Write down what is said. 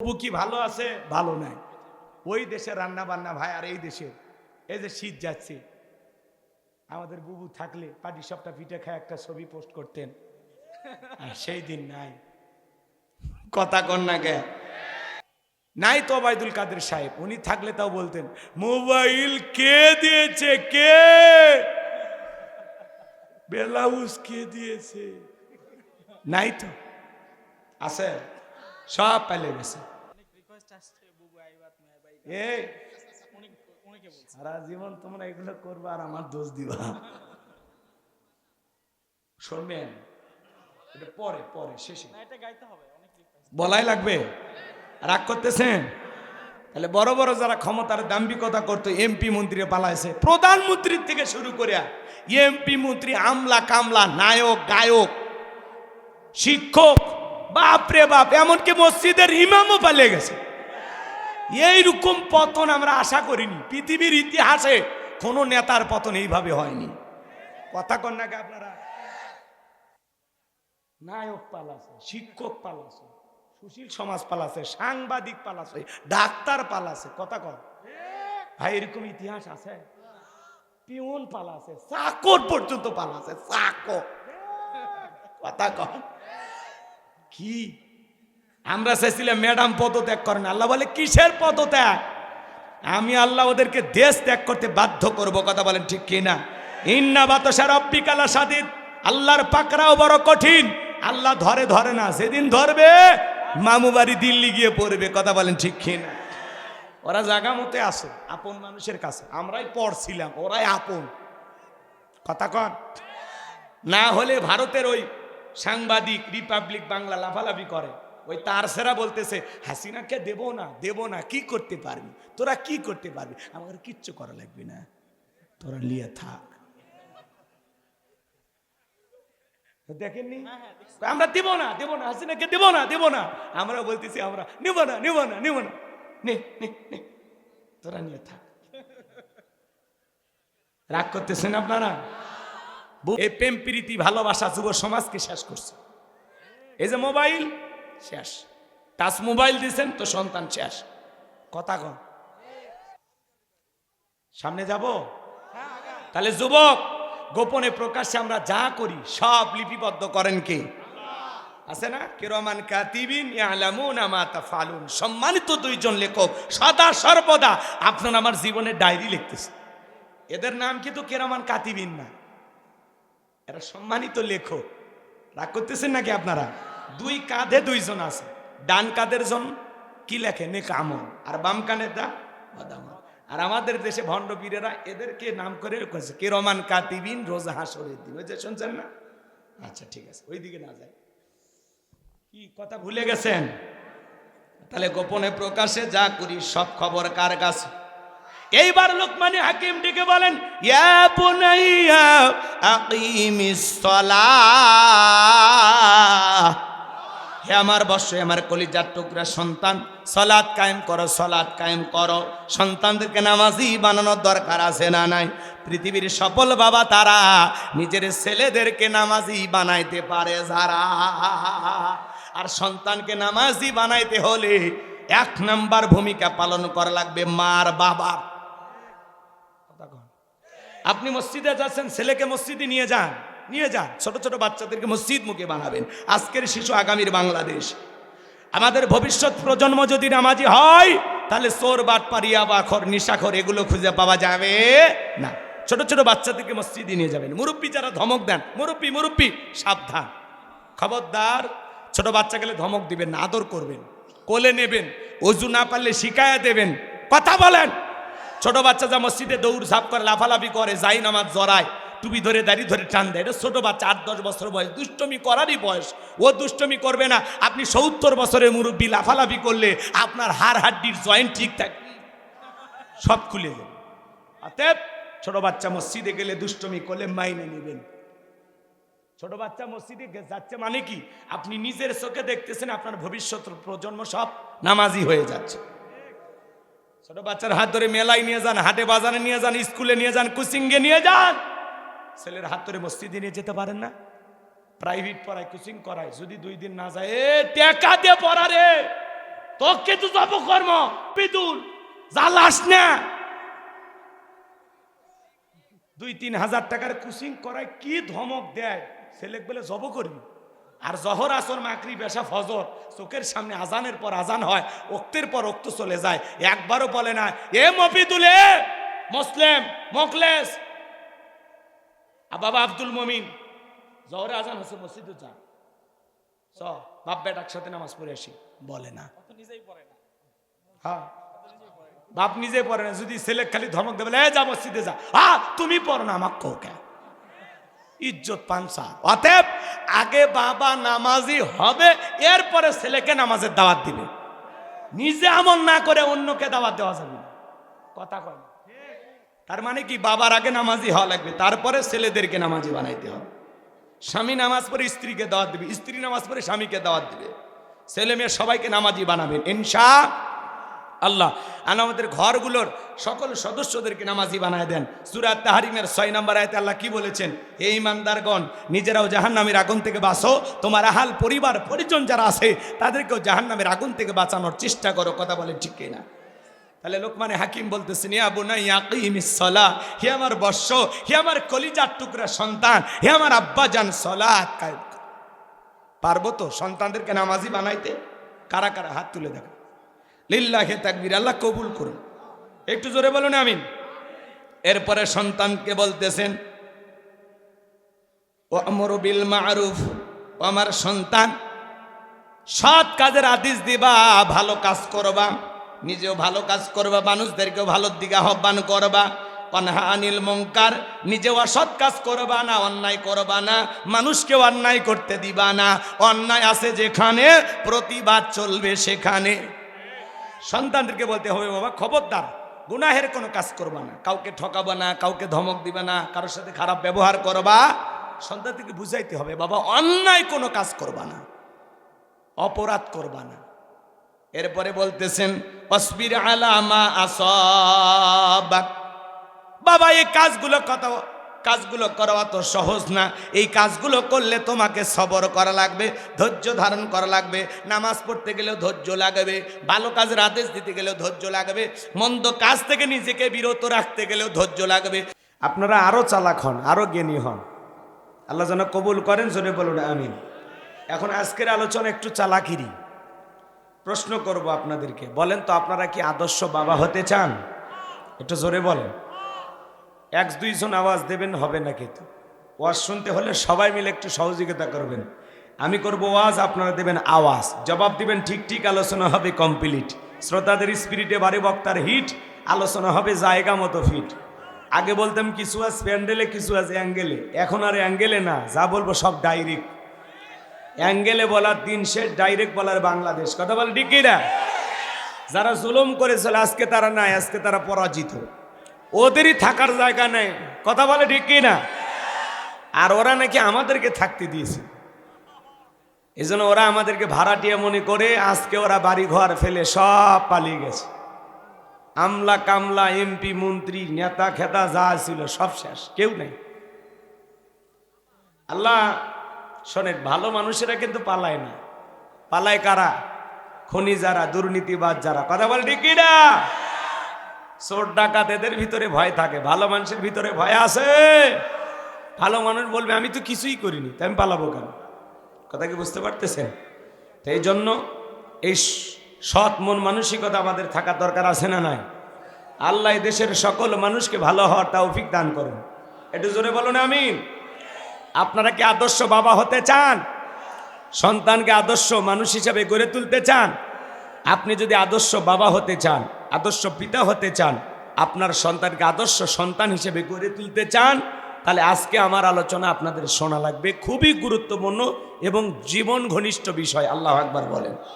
বুবু কি ভালো আছে? ভালো নাই। ওই দেশে রান্না বান্না ভাই আর এই দেশে। এই যে শীত যাচ্ছে আমাদের বুবু থাকলে পাটি সবটা পিঠে খায় একটা ছবি পোস্ট করতেন। আর সেই দিন নাই। কথা কন না কে? নাই তো ওবায়দুল কাদের সাহেব উনি থাকলে তাও বলতেন মোবাইল কে দিয়েছে কে? বেলাউজ কে দিয়েছে? নাই তো। আছে? সব পালে গেছে। এই সারা জীবন তোমরা এগুলো করবা আর আমার দোষ দিবা। শুনবেন এটা পরে পরে শেষে। এটা গাইতে হবে অনেক বলাই লাগবে? রাগ করতেছেন? তাহলে বড় বড় যারা ক্ষমতার দাম্ভিকতা করতো এমপি মন্ত্রী পালাইছে। প্রধানমন্ত্রীর থেকে শুরু করিয়া এমপি মন্ত্রী আমলা কামলা নায়ক গায়ক শিক্ষক বাপরে বাপ, এমনকি মসজিদের ইমামও পালিয়ে গেছে। এইরকম পতন আমরা আশা করিনি। পৃথিবীর ইতিহাসে কোনো নেতার পতন এইভাবে হয়নি। কথা কন নাকি আপনারা? নায়ক পালাছে, শিক্ষক পালাছে, সুশীল সমাজ পালাছে, সাংবাদিক পালাছে, ডাক্তার পালাছে, কথা কন। ভাই, এরকম ইতিহাস আছে? পিওন পালাছে, চাকর পর্যন্ত পালাছে, চাকর। কথা কন। কি? আমরা চাইছিলাম ম্যাডাম পদত্যাগ করেন। আল্লাহ বলে, কিসের পদত্যাগ? আমি আল্লাহ ওদেরকে দেশ ত্যাগ করতে বাধ্য করব। কথা বলেন ঠিক কিনা ইন্না বাতসার অব্বিকালা সাদিদ আল্লাহর পাকড়াও বড় কঠিন। আল্লাহ ধরে ধরে না। সেদিন ধরবে, মামু বাড়ি দিল্লি গিয়ে পড়বে। কথা বলেন ঠিক কিনা ওরা জাগা মতে আসে আপন মানুষের কাছে। আমরাই পড়ছিলাম ওরাই আপন। কথা কন। না হলে ভারতের ওই সাংবাদিক রিপাবলিক বাংলা লাফালাফি করে। ওই তার সেরা বলতেছে হাসিনাকে দেবো না দেবো না কি করতে পারবি? তোরা কি করতে পারবি? আমার কিচ্ছু করা লাগবে না তোরা লিয়ে থাক। দেখেননি? আমরা দেবো না দেবো না হাসিনাকে দেবো না দেবো না। আমরা বলতেছি আমরা নিব না নিব না নিব না। নে নে নে তোরা নিয়ে থাক। রাগ করতেছেন আপনারা? এই প্রেম, প্রীতি, ভালোবাসা যুব সমাজকে শেষ করছে। এই যে মোবাইল, শেষ। টাচ মোবাইল দিয়েছেন তো সন্তান শেষ। কথা কন সামনে যাব? তাহলে যুবক, গোপনে প্রকাশ্যে আমরা যা করি, সব লিপিবদ্ধ করেন কে? আছে না? কেরমান কাতিবিন ইয়ালামুনা মা তাফালুন। সম্মানিত দুইজন লেখক, সদা সর্বদা আপনার আমার জীবনের ডায়েরি লিখতেছে। এদের নাম কিন্তু কেরামান কাতিবিন না। এরা সম্মানিত লেখক। রাগ করতেছেন নাকি আপনারা? দুই কাঁধে দুইজন আছে। ডান কাঁধের জন কি লেখে? নে কামন আর বাম কানের দা আর আমাদের দেশে ভণ্ড বীরেরা এদেরকে নাম করে রেখেছে কে রমান কাতিবিন, রোজা হাসরের দিন। ওই যে শুনছেন না? আচ্ছা ঠিক আছে। ওই দিকে না যায় কি কথা ভুলে গেছেন? তাহলে গোপনে প্রকাশে যা করি, সব খবর কার কাছে? এইবার লোকমানে হাকিম ডেকে বলেন হে আমার বর্ষ আমার কলিজার টুকরা সন্তান সলাদ কায়েম করো সলাদ কায়েম করো। সন্তানদেরকে নামাজি বানানোর দরকার আছে না নাই? পৃথিবীর সফল বাবা তারা নিজের ছেলেদেরকে নামাজি বানাইতে পারে যারা। আর সন্তানকে নামাজি বানাইতে হলে এক নাম্বার ভূমিকা পালন করা লাগবে মার কন। আপনি মসজিদে যাচ্ছেন, ছেলেকে মসজিদে নিয়ে যান নিয়ে যান। ছোট ছোট বাচ্চাদেরকে মসজিদ মুখে বানাবেন। আজকের শিশু আগামীর বাংলাদেশ। আমাদের ভবিষ্যৎ প্রজন্ম যদি নামাজি হয়, তাহলে চোর, বাট, পারিয়া বা খর নিশাখর, এগুলো খুঁজে পাওয়া যাবে না। ছোট ছোট বাচ্চাদেরকে মসজিদে নিয়ে যাবেন। মুরব্বী যারা ধমক দেন, মুরব্বী মুরব্বী, সাবধান। খবরদার, ছোট বাচ্চা গেলে ধমক দিবেন আদর করবেন। কোলে নেবেন, অজু না পারলে শিকায়া দেবেন। কথা বলেন। ছোট বাচ্চা যা মসজিদে দৌড় ঝাঁপ করে, লাফালাফি করে, যাই নামাজ জড়ায়, টুপি ধরে দাড়ি ধরে টান দেয়। এটা ছোট বাচ্চা, আট, দশ বছর বয়স, দুষ্টমি করারই বয়স। ও দুষ্টমি করবে না। আপনি সত্তর বছরের মুরব্বী, লাফালাফি করলে আপনার হাড় হাড্ডির জয়েন্ট ঠিক থাকে সব খুলে যাবে অতএব ছোট বাচ্চা মসজিদে গেলে দুষ্টমি করলে মাইনে নেবেন। ছোট বাচ্চা মসজিদে যাচ্ছে মানে কি? আপনি নিজের চোখে দেখতেছেন, আপনার ভবিষ্যৎ প্রজন্ম সব নামাজি হয়ে যাচ্ছে। ছোট বাচ্চার হাত ধরে মেলায় নিয়ে যান, হাটে বাজারে নিয়ে যান, স্কুলে নিয়ে যান কোচিংয়ে নিয়ে যান। ছেলের হাত ধরে মসজিদে নিয়ে যেতে পারেন না। প্রাইভেট পড়ায় কোচিং করায়, যদি দুই দিন না যায়, এ টাকা দিয়ে পড়া রে। তোকে তো যাব কর্ম পিতুল জ্বালাস না। দুই তিন হাজার টাকার কুচিং করায় কি ধমক দেয়? ছেলে বলে, জব করবি আর জহর আসর মাকরি বেশা ফজর চোখের সামনে আজানের পর আজান হয় ওক্তের পর ওক্ত চলে যায়। একবারও বলে না এ মফিদুলে মুসলিম মোকলেস আর বাবা আব্দুল মমিন জহরে আজান হচ্ছে মসজিদে যা। চ বাপ বেটা একসাথে নামাজ পড়ে আসি। বলে না। নিজেই পড়ে না। হ্যাঁ। ও তো নিজেই পড়ে না। বাপ নিজে পড়ে না যদি ছেলে খালি ধমক দেবে এ যা মসজিদে যা। আ তুমি পড়ো না আমাকে কোকে ইজ্জত পানসা অতএব আগে বাবা নামাজি হবে, এরপরে ছেলেকে নামাজের দাওয়াত দিবে। নিজে আমল না করে অন্যকে দাওয়াত দেওয়া যাবে না। কথা কয়। তার মানে কি? বাবার আগে নামাজি হওয়া লাগবে, তারপরে ছেলেদেরকে নামাজি বানাইতে হবে। স্বামী নামাজ পড়ে স্ত্রীকে দাওয়াত দিবে, স্ত্রী নামাজ পড়ে স্বামীকে দাওয়াত দিবে। ছেলে মেয়ে সবাইকে নামাজি বানাবেন। ইনশা আল্লাহ। আর আমাদের ঘরগুলোর সকল সদস্যদেরকে নামাজি বানায় দেন। সুরাত তাহারিমের ছয় নম্বর আয়তে আল্লাহ কি বলেছেন? হে ইমানদারগণ নিজেরাও জাহান্নামের আগুন থেকে বাঁচো। তোমার আহাল পরিবার, পরিজন যারা আছে, তাদেরকেও জাহান্নামের আগুন থেকে বাঁচানোর চেষ্টা করো। কথা বলে ঠিক না? তাহলে লোকমানে হাকিম বলতেছেন, ইয়া ইয়াকিমিস সলা হে আমার বর্ষ হে আমার কলিজার টুকরা সন্তান, হে আমার আব্বা যান কায়েম পারব তো সন্তানদেরকে নামাজি বানাইতে? কারা কারা হাত তুলে দেখো? লিল্লাহে তাকবির, আল্লাহ কবুল করুন। একটু জোরে বলুন, আমিন। এরপরে সন্তানকে বলতেছেন ও আমর বিল মারুফ ও আমার সন্তান, সৎ কাজের আদেশ দিবা, ভালো কাজ করবা, নিজেও ভালো কাজ করবা, মানুষদেরকেও ভালোর দিকে আহ্বান করবা, অনহা আনিল মঙ্কার নিজেও অসৎ কাজ করবা না, অন্যায় করবা না, মানুষকেও অন্যায় করতে দিবা না, অন্যায় আছে যেখানে, প্রতিবাদ চলবে সেখানে। সন্তানদেরকে বলতে হবে, বাবা, খবরদার। গুনাহের কোনো কাজ করবা না। কাউকে ঠকাবা না, কাউকে ধমক দিবা না, কারোর সাথে খারাপ ব্যবহার করবা। সন্তানদেরকে বুঝাইতে হবে, বাবা, অন্যায় কোনো কাজ করবা না। অপরাধ করবা না। এরপরে বলতেছেন অসবির আলামা আসবাক। বাবা, এই কাজগুলো কত কাজগুলো করা অত সহজ না। এই কাজগুলো করলে তোমাকে সবর করা লাগবে, ধৈর্য ধারণ করা লাগবে, নামাজ পড়তে গেলেও ধৈর্য লাগবে, ভালো কাজের আদেশ দিতে গেলেও ধৈর্য লাগবে, মন্দ কাজ থেকে নিজেকে বিরত রাখতে গেলেও ধৈর্য লাগবে। আপনারা আরও চালাক হন আরও জ্ঞানী হন। আল্লাহ যেন কবুল করেন, জোরে বলুন, আমিন। এখন আজকের আলোচনা একটু চালাকিরি প্রশ্ন করব আপনাদেরকে, বলেন তো আপনারা কি আদর্শ বাবা হতে চান? একটু জোরে বলেন। এক দুইজন আওয়াজ দেবেন, হবে না কিন্তু। ওয়াজ শুনতে হলে সবাই মিলে একটু সহযোগিতা করবেন। আমি করব ওয়াজ, আপনারা দেবেন আওয়াজ। জবাব দিবেন, ঠিক ঠিক আলোচনা হবে কমপ্লিট। শ্রোতাদের স্পিরিটে বাড়ি বক্তার হিট, আলোচনা হবে জায়গা মতো ফিট। আগে বলতাম কিছু আজ প্যান্ডেলে, কিছু আজ অ্যাঙ্গেলে। এখন আর অ্যাঙ্গেলে না, যা বলব সব ডাইরেক্ট। অ্যাঙ্গেলে বলার দিন শেষ, ডাইরেক্ট বলার বাংলাদেশ। কথা বলে না যারা জুলুম করেছিল, আজকে তারা নাই, আজকে তারা পরাজিত। ওদেরই থাকার জায়গা নেই। কথা বলে ঠিক কি না? আর ওরা নাকি আমাদেরকে থাকতে দিয়েছে। এই জন্য ওরা আমাদেরকে ভাড়াটিয়া মনে করে আজকে ওরা বাড়ি ঘর ফেলে সব পালিয়ে গেছে। আমলা কামলা, এমপি, মন্ত্রী, নেতা, খেতা, যা ছিল সব শেষ, কেউ নেই। আল্লাহ শোনেন, ভালো মানুষেরা কিন্তু পালায় না। পালায় কারা? খনি যারা দুর্নীতিবাদ যারা। কথা বলে ঠিক না? চোর ডাকাত এদের ভিতরে ভয় থাকে। ভালো মানুষের ভিতরে ভয় আছে। ভালো মানুষ বলবে, আমি তো কিছুই করিনি তাই আমি পালাবো কেন? কথা কি বুঝতে পারতেছেন? তো এই জন্য এই সৎ মন মানসিকতা আমাদের থাকার দরকার আছে না নাই? আল্লাহ দেশের সকল মানুষকে ভালো হওয়ার তৌফিক দান করুন। একটু জোরে বলুন, আমিন। আপনারা কি আদর্শ বাবা হতে চান? সন্তানকে আদর্শ মানুষ হিসাবে গড়ে তুলতে চান? আপনি যদি আদর্শ বাবা হতে চান আদর্শ পিতা হতে চান, আপনার সন্তানকে আদর্শ সন্তান হিসেবে গড়ে তুলতে চান, তাহলে আজকে আমার আলোচনা আপনাদের শোনা লাগবে। খুবই গুরুত্বপূর্ণ এবং জীবন ঘনিষ্ঠ বিষয়, আল্লাহ একবার বলেন।